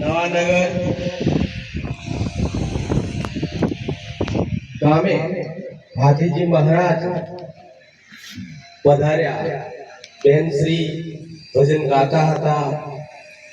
નવાનગર ગામે હાથીજી મહારાજ પધાર્યા. બેન ભજન ગાતા હતા.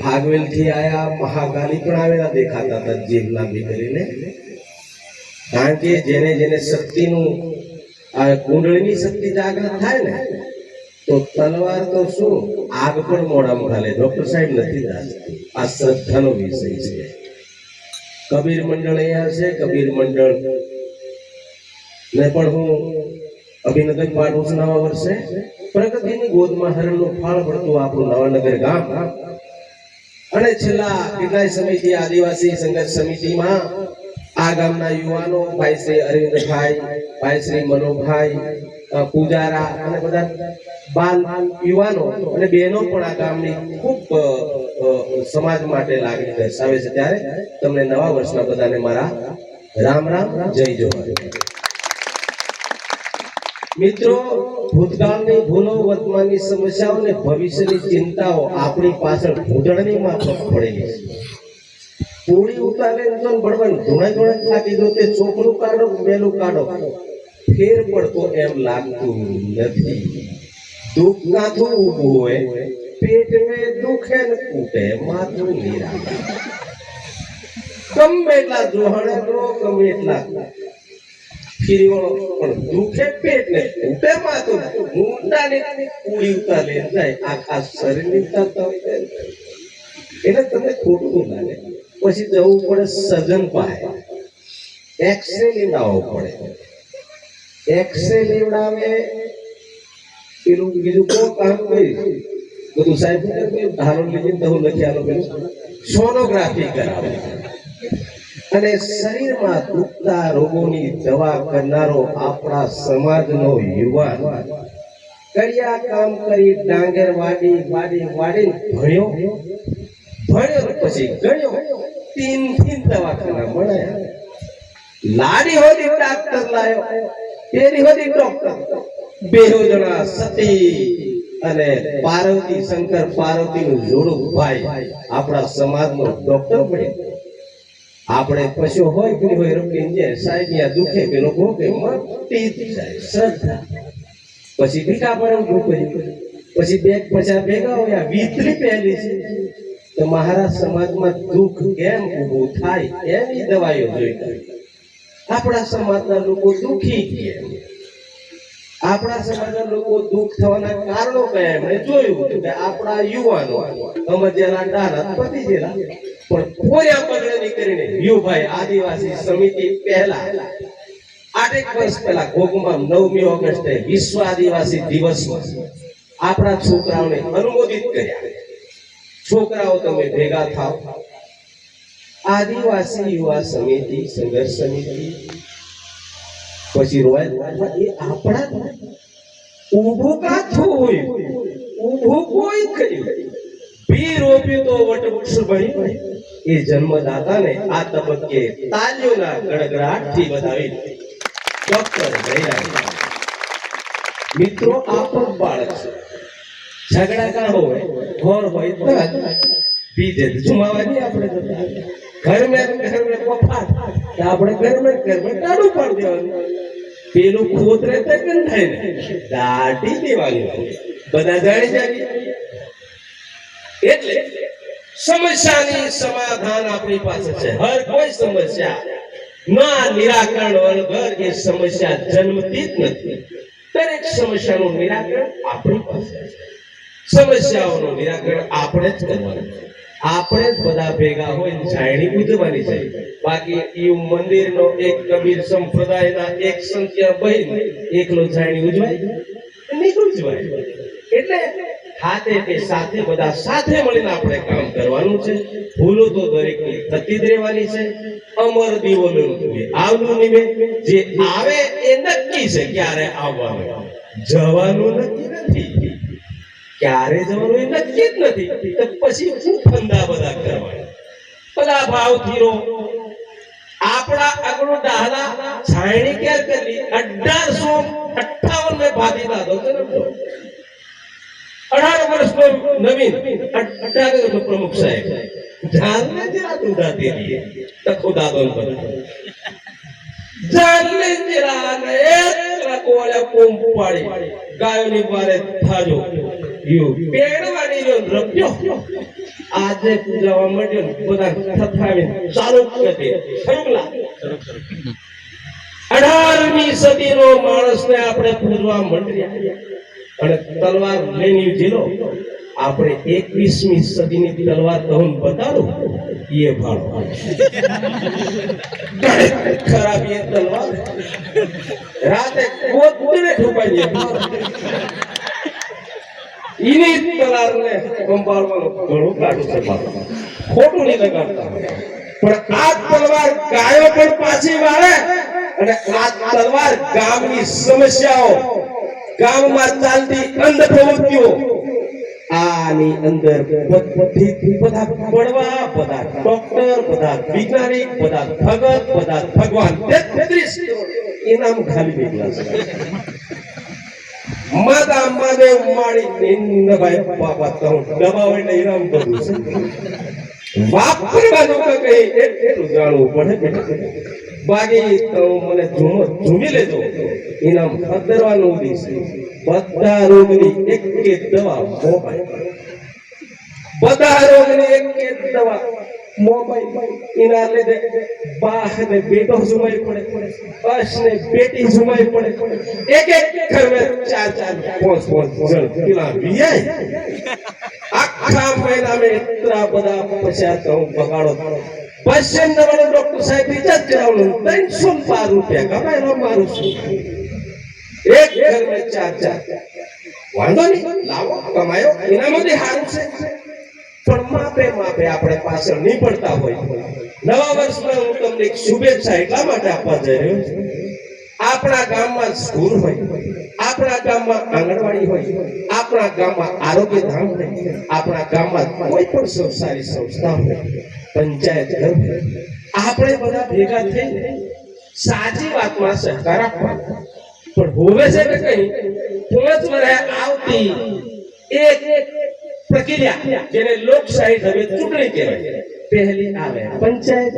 ભાગવેલથી આયા મહાકાલી પણ આવેલા દેખાતા હતા જીવના બી કરીને કારણ કે જેને જેને શક્તિનું, આ કુંડળીની શક્તિ જાગૃત થાય ને તો તલવાર તો શું? આગ પણ મોડામાં ઘાલે ડોક્ટર સાહેબ નથી દાસતી આ શ્રદ્ધાનો વિષય છે. કબીર મંડળ અહીંયા છે. કબીર મંડળ ને પણ હું અભિનંદન પાઠવું છું નવા વર્ષે. પ્રગતિની ગોદમાં હરણનું ફળ પડતું આપણું નવાનગર ગામ. અને છેલ્લા કેટલાય સમયથી આદિવાસી સંઘર્ષ સમિતિમાં આ ગામના યુવાનો, ભાઈ શ્રી અરવિંદભાઈ, ભાઈ શ્રી મનોભાઈ પૂજારા અને બધા બાલ યુવાનો અને બહેનો પણ આ ગામની ખૂબ સમાજ માટે લાગણી દર્શાવે છે. ત્યારે તમને નવા વર્ષના બધાને મારા રામ રામ, જય જોહાર મિત્રો, ભૂતકાળની ભૂલો, વર્તમાનની સમસ્યાઓ અને ભવિષ્યની ચિંતાઓ આપણી પાછળ ભૂતળની માફક પડેલી છે. પૂરી ઉતારે ભણવાનું ધોણે ધોણે થાકી દો તે છોકરું કાઢો મેલું કાઢો. ફેર પડતો એમ લાગતું નથી. દુઃખ કાથું ઊભું હોય પેટ ને દુખે ને કૂટે, માથું નીરા ગમે એટલા જોહણે કરો, ગમે એટલા ફીરીવાળો પણ દુખે પેટ ને કૂટે, માથું મુંડાને પૂરી ઉતારે જાય આખા શરીરની ની હોય એટલે તમને ખોટું લાગે. પછી જવું પડે સજન પાસે એક્સરે લેવડાવવો પડે. એક્સરે લેવડાવે. પેલું બીજું કોઈ કામ કરી? બધું સાહેબ ધારો લીધી તો હું સોનોગ્રાફી કરાવે. અને શરીરમાં દુખતા રોગોની દવા કરનારો આપણા સમાજનો યુવાન કડિયા કામ કરી ડાંગર વાડી વાડી વાડી ભણ્યો. ભણ્યો પછી ગણ્યો. તીન તીન દવાખાના મળ્યા. લાડી હોદી ડાક્ટર લાયો. બેહો જણા સતી અને પાર્વતી શંકર પાર્વતી નું જોડું ભાઈ આપણા સમાજનો ડોક્ટર બન્યો. આપણે પશુ હોય કે હોય રોકીને સાહેબ યા દુખે પેલો ભોગે મટી જ જાય. શ્રદ્ધા. પછી ભીખા પણ પછી બે પછા ભેગા હોય વીતરી પહેલી છે. તો મહારાજ સમાજમાં દુઃખ કેમ ઊભું થાય એની દવાઈઓ જોઈતા આપણા સમાજના લોકો દુઃખી થયા. આપણા સમાજના લોકો દુઃખ થવાના કારણો કયા મેં જોયું કે આપણા યુવાનો સમજેલા ડાલા પતી ગયેલા પણ કોઈ પગડણી કરીને યુભાઈ આદિવાસી સમિતિ પહેલા, આઠેક વર્ષ પહેલા ગોગમાં નવમી ઓગસ્ટે વિશ્વ આદિવાસી દિવસમાં આપણા છોકરાઓને અનુમોદિત કર્યા. છોકરાઓ તમે ભેગા થાવ આદિવાસી યુવા સમિતિ સંઘર્ષ સમિતિ પછી રોયલ એ આપણા ઊભું કાથું હોય ઊભું કોઈ કર્યું બી રોપ્યું તો વટવૃક્ષ બની એ જન્મદાતાને આ તબક્કે તાલીઓના ગડગડાટથી વધાવી ડોક્ટર જયરાજ મિત્રો, આ પણ બાળક છે. ઝઘડા કા હોય, ઘર હોય તો બીજે જુમાવાની આપણે ઘર મેં ઘર આપણે ઘર મેં ઘર મેં દેવાનું. પેલું ખોત તે ગંધાય ને દાટી દેવાની બધા જાણી જાય એટલે સમસ્યાની સમાધાન આપણી પાસે છે. હર કોઈ સમસ્યા. ના નિરાકરણ વગર એ સમસ્યા જન્મતી જ નથી. દરેક સમસ્યાનું નિરાકરણ આપણી પાસે સમસ્યાઓનું નિરાકરણ આપણે જ કરવાનું આપણે જ બધા ભેગા હોય જાણી ઉજવવાની છે. બાકી એ મંદિરનો એક કબીર સંપ્રદાયના એક સંખ્યા બહેન એકલો જાણી ઉજવાય નહીં ઉજવાય. એટલે હાથે કે સાથે બધા સાથે મળીને આપણે કામ કરવાનું છે. ભૂલો તો દરેક થતી જ રહેવાની છે. અમર દીવોનું આવનું નિમે જે આવે એ નક્કી છે ક્યારે આવવાનું. જવાનું નક્કી નથી. ક્યારે જવાનું એ નક્કી જ નથી. પછી શું ધંધા બધા કરવા બધા ભાવ રો આપણા આગળ ડાલા છાયણી ક્યાં કરી અઢારસો અઠાવન ને ભાગી દાદો અઢાર વર્ષનો નવીન અઢાર પ્રમુખ સાહેબ. જાનને જરા દુધા દે દીએ તખો ખુદા દોન બના જાનને જરા ને એક કોળે કોમ પાડી ગાયોની બારે થાજો. આજે પૂજાવા મળ્યો બધા થથાવીને ચાલુ કરી ખરુંગલા અઢારમી સદીનો માણસને આપણે પૂજવા મળ્યા અને તલવાર લઈને જીલો. આપણે એકવીસમી સદીની તલવાર કહું બતાડું. એ ભાડો ખરાબ એ તલવાર. રાતે ગોતને ઠુકાઈ ઈની તલવારને સંભાળવાનું ઘણું કાઢું છે ખોટું નહીં લગાડતા. પણ આ તલવાર ગાયો પણ પાછી વાળે અને આ તલવાર ગામની સમસ્યાઓ, ગામમાં ચાલતી અંધ પ્રવૃત્તિઓ આની અંદર બધી બધા પડવા બધા ડોક્ટર બધા વૈજ્ઞાનિક બધા ભગત બધા ભગવાન તેત્રીસ ઇનામ ખાલી નીકળ્યા છે. માતા કઈ એટલું જાણવું પડે બાકી તો મને ઝૂમો, ઝૂમી લેજો. ઇનામ ખતરવાનું છે. બધા રોગની એક દવા બધા રોગની એક દવા એના લીધે બાહ ને બેટો પડે બસ ને બેટી ઝુમાઈ પડે. એક એક ઘર में ચાર ચાર પાંચ પાંચ જણ પેલા આખા મહિનામાં એટલા બધા પૈસા તો બગાડો. પશ્ચિમ દવાનો ડોક્ટર સાહેબ રિચાર્જ કરાવવાનું ત્રણસો રૂપિયા કમાય મારું છું. એક ઘર ચાર ચાર. વાંધો નહીં, લાવો, કમાયો, એનામાંથી સારું છે. પણ માપે માપે આપણે પાછળ નહીં પડતા હોય. નવા વર્ષમાં હું તમને એક શુભેચ્છા એટલા માટે આપવા જઈ રહ્યો છું. આપણા ગામમાં સ્કૂલ હોય, આપણા ગામમાં આંગણવાડી હોય, આપણા ગામમાં આરોગ્ય ધામ હોય, આપણા ગામમાં કોઈ પણ સંસારી સંસ્થા હોય, પંચાયત ઘર આપણે બધા ભેગા થઈને સાચી વાતમાં સહકાર આપવા. પણ હોવે છે કે કઈ પાંચ વર્ષે આવતી એક પ્રક્રિયા જેને લોકશાહી હવે ચૂંટણી કહેવાય. પહેલી આવે, પંચાયત,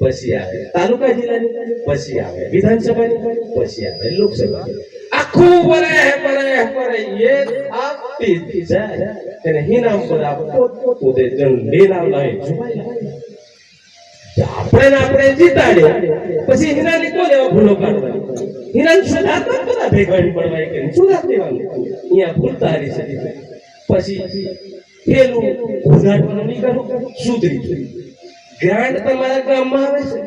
પછી આવે. તાલુકા જિલ્લાની, પછી આવે. વિધાનસભાની, પછી આવે. લોકસભા આખું વરે વરે વરે એ આપતી જાય. તેને હિનામ બધા પોત પોતે જન લેનાવલા લઈ આપણે ને આપણે જીતાડે પછી હિનાની કોને ભૂલો કાઢવાની હિનાની સુધારતા બધા ભેગવાડી પડવાય કે સુધાર દેવાનું અહીંયા ભૂલતા હારી છે. પછી પેલું કરું, સુધરી ગ્રાન્ડ તમારા ગામમાં આવે છે?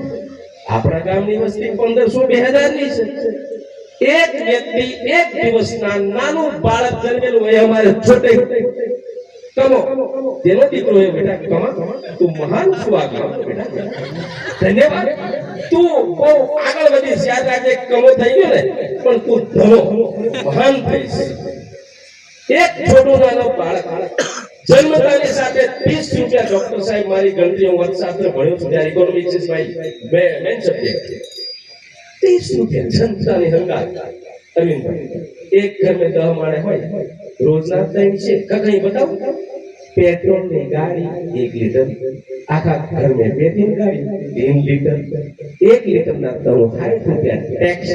આપણા ગામની વસ્તી પંદરસો બે હજારની છે. એક વ્યક્તિ એક દિવસના નાનું બાળક જન્મેલું હોય, અમારે છોટે. કમો. તેનો દીકરો એ બેટા, કમા. તું મહાન છું આ ગામ બેટા. ધન્યવાદ. તું બહુ આગળ વધી યાદ આજે કમો થઈ ગયો ને, પણ તું ધનો. મહાન થઈશ. એક છોટું નાનો બાળક. આખા ઘર ને બે તીન ગાડી. તીન લીટર. એક લીટર ના ત્રણ સાઠ રૂપિયા. ટેક્સ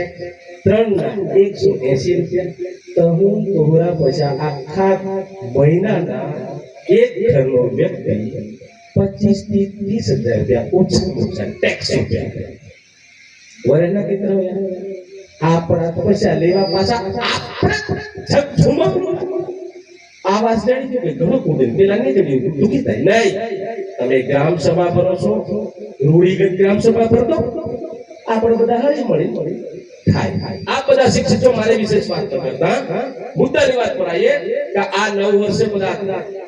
ત્રણ ના એકસો એસી રૂપિયા. તો હું તોહરા પૈસા આખા મહિનાના એક ઘરનો વ્યક્તિ પચીસથી ત્રીસ હજાર રૂપિયા ઓછા ઓછા ટેક્સ રૂપિયા વરેના કેટલા આપણા પૈસા લેવા પાછા આવાજ જાણી કે ઘણું કુટુંબ પેલા નહીં જમીન દુઃખી થાય. નહીં, તમે ગ્રામ સભા ભરો છો રૂડીગત ગ્રામ સભા ભરતો, આપણે બધા હળી મળી. થાય થાય. આ બધા શિક્ષકો મારે વિશેષ વાત કરતા મુદ્દાની વાત પર આવીએ કે આ નવ વર્ષે બધા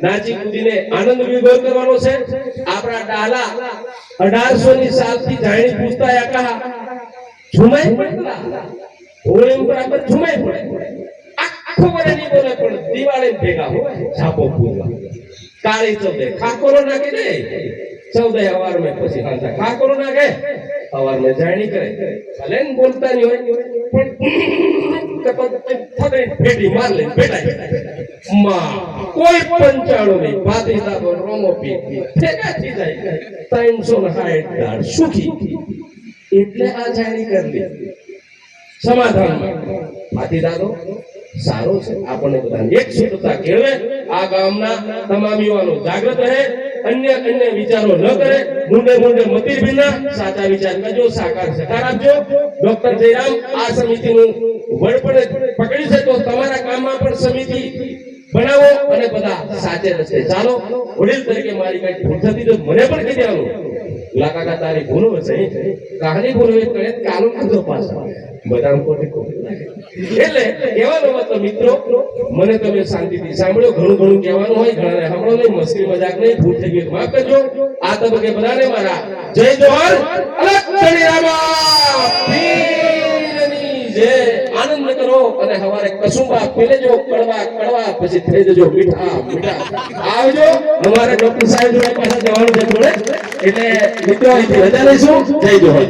નાચી કૂદીને આનંદ વિભોર કરવાનો છે. આપણા ડાલા અઢારસો ની સાલથી જાણી પૂછતા યા ઝુમાઈ પડતા હોળી ઉપર આપણે ઝુમાઈ પડે? આખો વરે નહીં બોલે પણ દિવાળી ભેગા હોય, છાપો પૂરવા કાળી ચંદે, ખાકોરો નાખી દે. ચૌદે અવાર મેં પછી હાલતા ખાકોરો નાખે અવાર મેં જાણી કરે. ભલે ને બોલતા નહીં હોય, પણ માર લે બેટાયમાં, કોઈ પંચાણું નહીં. થઈ જાય. ત્રણસો ને સાઠ દાળ સુખી. એટલે આ જાણી કરલી સમાધાનમાં ભાતીદાદો સારો છે. આપણને બધાને એક શુદ્ધતા કેળવે. આ ગામના તમામ યુવાનો જાગૃત રહે. અન્ય અન્ય વિચારો ન કરે, મુંડે મુંડે મતીર ભીના, સાચા વિચાર કરજો, સાકાર સકાર આપજો. ડોક્ટર જયરામ, આ સમિતિનું વડપણ પકડી છે, તો તમારા કામમાં પણ સમિતિ બનાવો અને બધા સાચે રસ્તે ચાલો. વડીલ તરીકે મારી કઈ ભૂલ થતી તો મને પણ કહી દેવાનું લાકાકા તારી ભૂલો છે, કહાની ભૂલો કરે કાલો કીધો બધા કોટે એટલે કહેવાનો મતલબ મિત્રો, મને તમે શાંતિથી સાંભળ્યો, ઘણું ઘણું કહેવાનું હોય, ઘણાને સાંભળો નહીં, મસ્તી મજાક નહીં, ભૂલ થઈ ગઈ માફ કરજો. આ તબક્કે બધાને મારા જય જોહર અને હવારે કસુંબા પીલેજો કડવા કડવા, પછી થઈ જજો મીઠા મીઠા. આવજો. અમારે ડોક્ટર સાહેબ જોડે પાસે જવાનું છે જોડે. એટલે મિત્રો અહીંથી રજા લઈશું. જય જોહર.